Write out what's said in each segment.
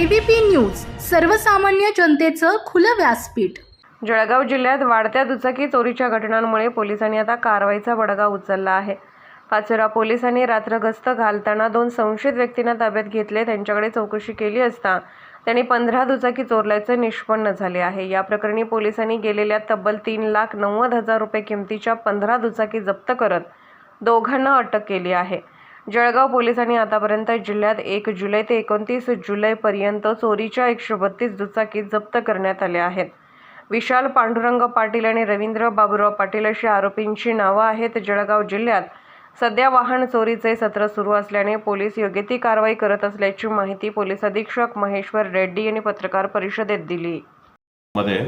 ABP news सर्वसामान्य जनतेचं खुलं व्यासपीठ. जळगाव जिल्ह्यात वाढत्या दुचाकी चोरीच्या घटनांमुळे पोलिसांनी आता कारवाईचा बडगा उचलला आहे. पाचोरा पोलिसांनी रात्र गस्त घालताना दोन संशयित व्यक्तींना ताब्यात घेतले त्यांच्याकडे चौकशी केली असता त्यांनी पंधरा दुचाकी चोरल्याचे निष्पन्न झाले आहे. या प्रकरणी पोलिसांनी गेलेल्या तब्बल तीन लाख नव्वद हजार रुपये किमतीच्या पंधरा दुचाकी जप्त करत दोघांना अटक केली आहे. जळगाव पोलिसांनी आतापर्यंत जिल्ह्यात एक जुलै ते एकोणतीस जुलैपर्यंत चोरीच्या एकशे बत्तीस दुचाकी जप्त करण्यात आल्या आहेत. विशाल पांडुरंग पाटील आणि रवींद्र बाबुराव पाटील अशी आरोपींची नावं आहेत. जळगाव जिल्ह्यात सध्या वाहन चोरीचे सत्र सुरू असल्याने पोलीस योग्य ती कारवाई करत असल्याची माहिती पोलीस अधीक्षक महेश्वर रेड्डी यांनी पत्रकार परिषदेत दिली. मध्ये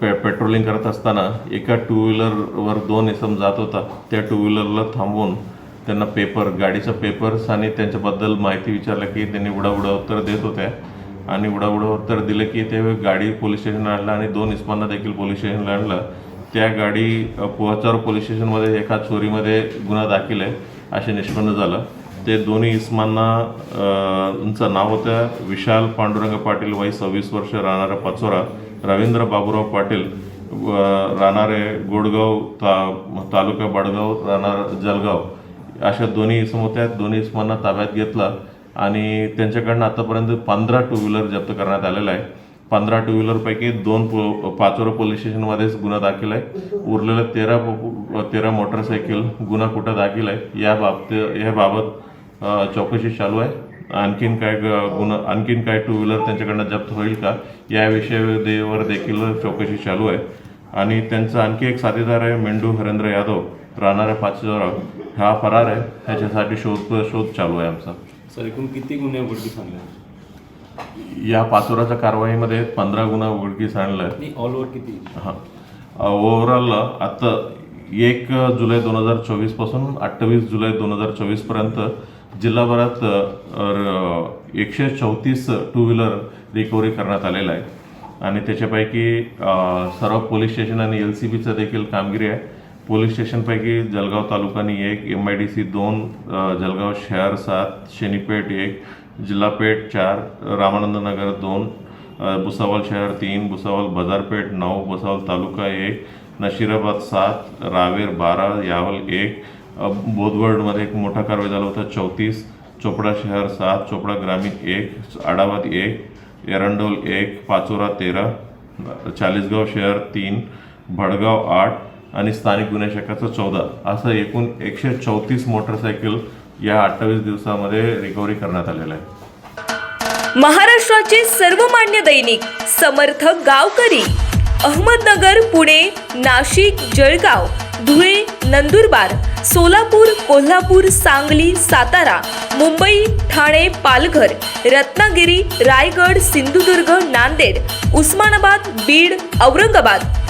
पे पेट्रोलिंग करत असताना एका टू व्हीलरवर दोन इसम जात होता. त्या टू व्हीलरला थांबवून त्यांना पेपर गाडीचा पेपर्स आणि त्यांच्याबद्दल माहिती विचारलं की त्यांनी उडाउडा उत्तर देत होत्या. आणि उडाउडा उत्तर दिलं की ते गाडी पोलीस स्टेशनला आणलं आणि दोन इस्मांना देखील पोलीस स्टेशनला आणलं. त्या गाडी पोहचार पोलीस स्टेशनमध्ये एका चोरीमध्ये गुन्हा दाखल आहे असे निष्पन्न झालं. ते दोन्ही इस्मांना उंचं नाव होतं विशाल पांडुरंग पाटील वय सव्वीस वर्ष राहणारा पाचोरा. रवींद्र बाबूराव पाटील राहणारे गोडगाव ता तालुका बडगाव राहणार जलगाव. अशा दोन्ही इसम होत्या दोन्ही इसमांना ताब्यात घेतला. आणि त्यांच्याकडनं आतापर्यंत पंधरा टू व्हीलर जप्त करण्यात आलेला आहे. पंधरा टू व्हीलरपैकी दोन पो पाचोरा पोलीस स्टेशनमध्येच गुन्हा दाखल आहे. उरलेलं तेरा तेरा मोटरसायकल गुन्हा कुठं दाखल आहे? या बाबत या बाबत चौकशी चालू आहे. आणखीन काय ग- गुन्हा आणखीन काय टू व्हीलर त्यांच्याकडनं जप्त होईल का? या विषयावर देखील चौकशी चालू आहे. आणि त्यांचा आणखी एक साथीदार आहे मेंढू हरेंद्र यादव. राहणारा पाचोरा हा फरार आहे. ह्याच्यासाठी शोध शोध चालू आहे आमचा. सर एकूण किती गुन्हे उघडकीस आणले या पाचोराच्या कारवाईमध्ये पंधरा गुन्हा उघडकीस आणलं आहे ऑल ओव्हर किती? हां. ओव्हरऑल आता एक जुलै दोन हजार चोवीसपासून अठ्ठावीस जुलै दोन हजार चोवीसपर्यंत जिल्हाभरात एकशे चौतीस टू व्हीलर रिकव्हरी करण्यात आलेलं आहे. आणि त्याच्यापैकी सर्व पोलीस स्टेशन आणि एल सी बीचं देखील कामगिरी आहे. पोलीस स्टेशनपैकी जळगाव तालुकानी एक एम आय डी सी दोन जलगाव जळगाव शहर सात शनीपेठ एक जिल्हापेठ चार रामानंदनगर दोन अ, भुसावळ शहर तीन भुसावळ बाजारपेठ नऊ भुसावळ तालुका एक नशिराबाद सात रावेर बारा यावल एक बोधवर्डमध्ये एक मोठा कारवाई झाला होता चौतीस चोपडा शहर सात चोपडा ग्रामीण एक आडाबाद एक एरंडोल एक पाचोरा तेरा चाळीसगाव शहर तीन भडगाव आठ आणि स्थानिक गुन्हे शाखाचं चौदा. असं एकूण एकशे चौतीस मोटरसायकल या अठ्ठावीस दिवसामध्ये रिकव्हरी करण्यात आलेलं आहे. महाराष्ट्राचे सर्वमान्य दैनिक समर्थ गावकरी अहमदनगर पुणे नाशिक जळगाव धुळे नंदुरबार सोलापूर कोल्हापूर सांगली सातारा मुंबई ठाणे पालघर रत्नागिरी रायगड सिंधुदुर्ग नांदेड उस्मानाबाद बीड औरंगाबाद